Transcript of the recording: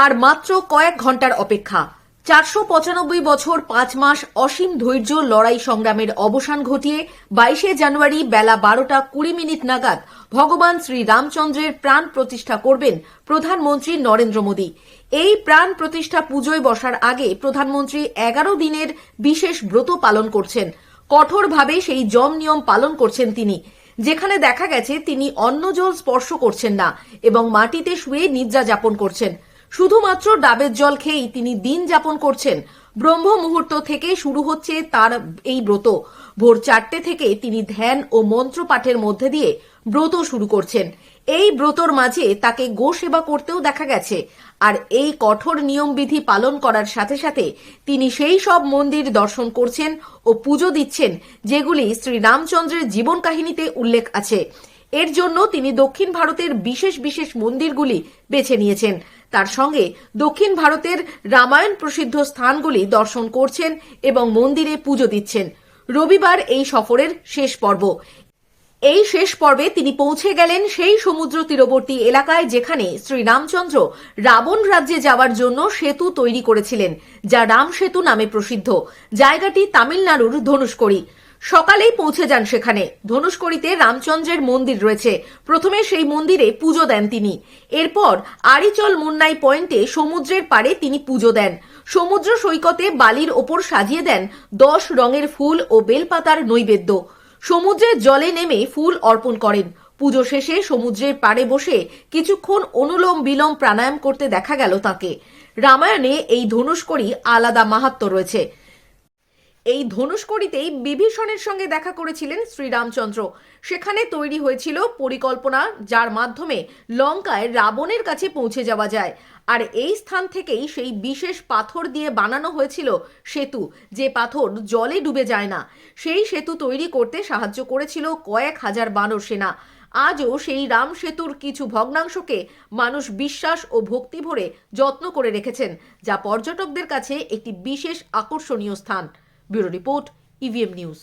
আর মাত্র কয়েক ঘণ্টার অপেক্ষা। চারশো পঁচানব্বই বছর পাঁচ মাস অসীম ধৈর্য লড়াই সংগ্রামের অবসান ঘটিয়ে বাইশে জানুয়ারি বেলা বারোটা কুড়ি মিনিট নাগাদ ভগবান শ্রী রামচন্দ্রের প্রাণ প্রতিষ্ঠা করবেন প্রধানমন্ত্রী নরেন্দ্র মোদী। এই প্রাণ প্রতিষ্ঠা পুজোয় বসার আগে প্রধানমন্ত্রী এগারো দিনের বিশেষ ব্রত পালন করছেন। কঠোরভাবে সেই জম নিয়ম পালন করছেন তিনি। যেখানে দেখা গেছে তিনি অন্ন জল স্পর্শ করছেন না এবং মাটিতে শুয়ে নিদ্রা যাপন করছেন। শুধুমাত্র ডাবের জল খেয়েই তিনি দিন যাপন করছেন। ব্রহ্ম মুহূর্ত থেকে শুরু হচ্ছে তার এই ব্রত। ভোর চারটে থেকে তিনি ধ্যান ও মন্ত্র পাঠের মধ্যে দিয়ে ব্রত শুরু করছেন। এই ব্রতর মাঝে তাকে গো সেবা করতেও দেখা গেছে। আর এই কঠোর নিয়মবিধি পালন করার সাথে সাথে তিনি সেই সব মন্দির দর্শন করছেন ও পুজো দিচ্ছেন, যেগুলি শ্রী রামচন্দ্রের জীবন কাহিনীতে উল্লেখ আছে। এর জন্য তিনি দক্ষিণ ভারতের বিশেষ বিশেষ মন্দিরগুলি বেছে নিয়েছেন। তার সঙ্গে দক্ষিণ ভারতের রামায়ণ প্রসিদ্ধ স্থানগুলি দর্শন করছেন এবং মন্দিরে পুজো দিচ্ছেন। রবিবার এই সফরের শেষ পর্ব। এই শেষ পর্বে তিনি পৌঁছে গেলেন সেই সমুদ্র তীরবর্তী এলাকায় যেখানে শ্রী রামচন্দ্র রাবণ রাজ্যে যাওয়ার জন্য সেতু তৈরি করেছিলেন, যা রাম সেতু নামে প্রসিদ্ধ। জায়গাটি তামিলনাড়ুর ধনুষ্কড়ি। সকালেই পৌঁছে যান সেখানে। ধনুষ্কড়িতে রামচন্দ্রের মন্দির রয়েছে। প্রথমে সেই মন্দিরে পুজো দেন তিনি। এরপর আরিচল মুন্নাই পয়েন্টে সমুদ্রের পাড়ে তিনি পুজো দেন। সমুদ্র সৈকতে বালির ওপর সাজিয়ে দেন দশ রঙের ফুল ও বেলপাতার নৈবেদ্য। সমুদ্রের জলে নেমে ফুল অর্পণ করেন। পুজো শেষে সমুদ্রের পাড়ে বসে কিছুক্ষণ অনুলোম বিলোম প্রাণায়াম করতে দেখা গেল তাকে। রামায়ণে এই ধনুষ্কড়ি আলাদা মাহাত্ম রয়েছে। এই ধনুষ্কড়িতেই বিভীষণের সঙ্গে দেখা করেছিলেন শ্রীরামচন্দ্র। সেখানে তৈরি হয়েছিল পরিকল্পনা, যার মাধ্যমে লঙ্কায় রাবণের কাছে পৌঁছে যাওয়া যায়। আর এই স্থান থেকেই সেই বিশেষ পাথর দিয়ে বানানো হয়েছিল সেতু, যে পাথর জলে ডুবে যায় না। সেই সেতু তৈরি করতে সাহায্য করেছিল কয়েক হাজার বানর সেনা। আজও সেই রাম সেতুর কিছু ভগ্নাংশকে মানুষ বিশ্বাস ও ভক্তি ভরে যত্ন করে রেখেছেন, যা পর্যটকদের কাছে একটি বিশেষ আকর্ষণীয় স্থান। Bureau report EVM news